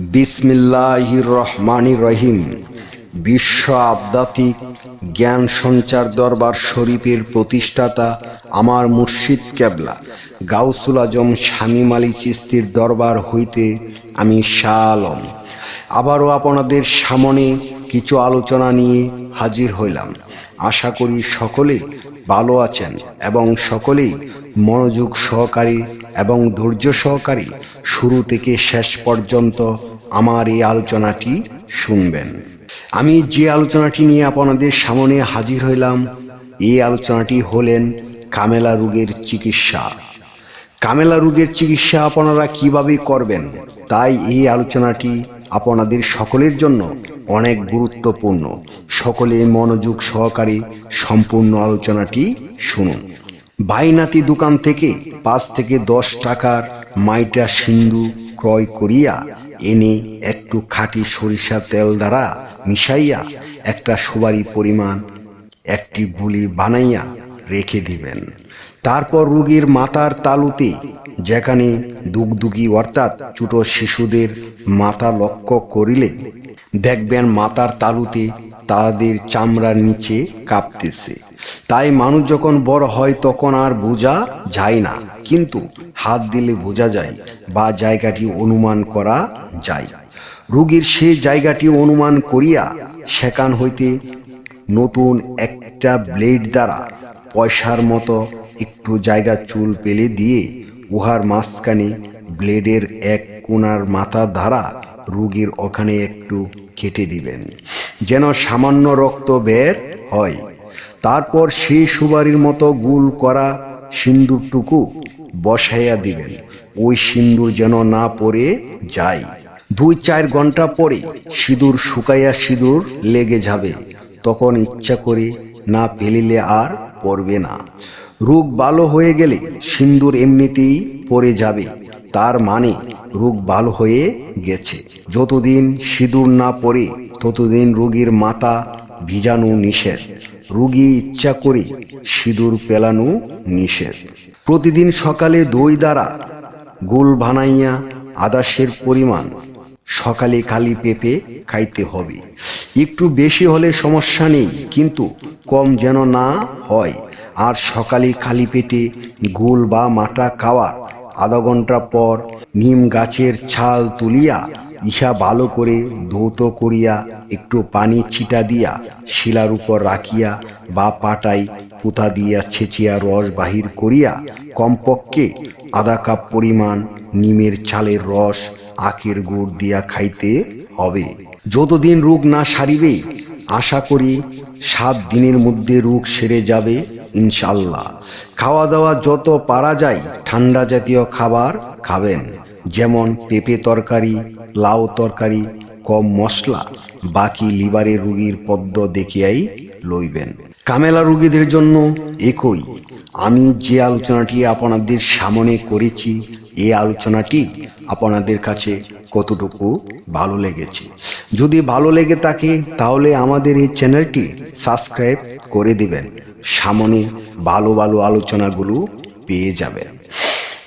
বিসমিল্লাহির রহমানির রহিম। বিশ্ব আধ্যাত্মিক জ্ঞান সঞ্চার দরবার শরীফের প্রতিষ্ঠাতা আমার মুর্শিদ কেবলা। গাউসুল আজম শামীম আলী চিস্তির দরবার হইতে আমি শাহ আলম আবারও আপনাদের সামনে কিছু আলোচনা নিয়ে হাজির হইলাম। আশা করি সকলে ভালো আছেন এবং সকলেই মনোযোগ সহকারী এবং ধৈর্য সহকারী শুরু থেকে শেষ পর্যন্ত আমার এই আলোচনাটি শুনবেন। আমি যে আলোচনাটি নিয়ে আপনাদের সামনে হাজির হইলাম, এই আলোচনাটি হলেন কামেলা রোগের চিকিৎসা। কামেলা রোগের চিকিৎসা আপনারা কীভাবে করবেন, তাই এই আলোচনাটি আপনাদের সকলের জন্য অনেক গুরুত্বপূর্ণ। সকলে মনোযোগ সহকারে সম্পূর্ণ আলোচনাটি শুনুন। বাইনাতি দোকান থেকে পাঁচ থেকে দশ টাকার মাইটা সিন্ধু ক্রয় করিয়া এনে একটু খাঁটি সরিষা তেল দ্বারা মিশাইয়া একটা সুবারি পরিমাণ, একটি গুলি বানাইয়া রেখে দিবেন। তারপর রুগীর মাথার তালুতে, যেখানে দুগদুগি অর্থাৎ ছোট শিশুদের মাথা লক্ষ্য করিলে দেখবেন মাথার তালুতে তাদের চামড়ার নিচে কাঁপতেছে। তাই মানুষ যখন বড় হয় তখন আর বোঝা যায় না। কিন্তু হাত দিলে বোঝা যায় বা জায়গাটি অনুমান করা যায়। রোগীর সেই জায়গাটি অনুমান করিয়া সেখান হইতে নতুন একটা ব্লেড দ্বারা পয়সার মতো একটু জায়গা চুল পেলে দিয়ে উহার মাঝখানে ব্লেডের এক কোনার মাথা দ্বারা রুগীর ওখানে একটু কেটে দিবেন, যেন সামান্য রক্ত বের হয়। তারপর সেই সুবারির মতো গুল করা সিন্দুরটুকু বসাইয়া দিবেন। ওই সিন্দুর যেন না পড়ে যায়। দুই চার ঘণ্টা পরে সিঁদুর শুকাইয়া সিঁদুর লেগে যাবে। তখন ইচ্ছা করে না ফেলিলে আর পড়বে না। রোগ ভালো হয়ে গেলে সিন্দুর এমনিতেই পড়ে যাবে। তার মানে রোগ ভালো হয়ে গেছে। যতদিন সিঁদুর না পড়ে, ততদিন রোগীর মাথা ভিজানো নিষেধ। রুগী ইচ্ছা করে সিঁদুর পেলানো নিষেধ। প্রতিদিন সকালে দই দ্বারা গোল বানাইয়া আদাসের পরিমাণ সকালে খালি পেঁপে খাইতে হবে। একটু বেশি হলে সমস্যা নেই, কিন্তু কম যেন না হয়। আর সকালে খালি পেটে গোল বা মাটা খাওয়ার আধা ঘণ্টা পর নিম গাছের ছাল তুলিয়া ইহা ভালো করে ধৌত করিয়া একটু পানি ছিটা দিয়া শিলার উপর রাখিয়া বা পাটাই পুঁতা দিয়া ছেঁচিয়া রস বাহির করিয়া কমপক্ষে আধা কাপ পরিমাণ নিমের চালের রস, আখের গুড় দিয়া খাইতে হবে। যতদিন রোগ না সারিবে, আশা করি সাত দিনের মধ্যে রোগ সেরে যাবে ইনশাল্লাহ খাওয়া দাওয়া যত পারা যায়, ঠান্ডা জাতীয় খাবার খাবেন। যেমন পেঁপে তরকারি, লাউ তরকারি, কম মশলা, বাকি লিভারের রুগীর পদ্ম দেখিয়াই লইবেন। কামেলা রুগীদের জন্য একই। আমি যে আলোচনাটি আপনাদের সামনে করেছি, এ আলোচনাটি আপনাদের কাছে কতটুকু ভালো লেগেছে? যদি ভালো লেগে থাকে, তাহলে আমাদের এই চ্যানেলটি সাবস্ক্রাইব করে দিবেন। সামনে ভালো ভালো আলোচনাগুলো পেয়ে যাবেন।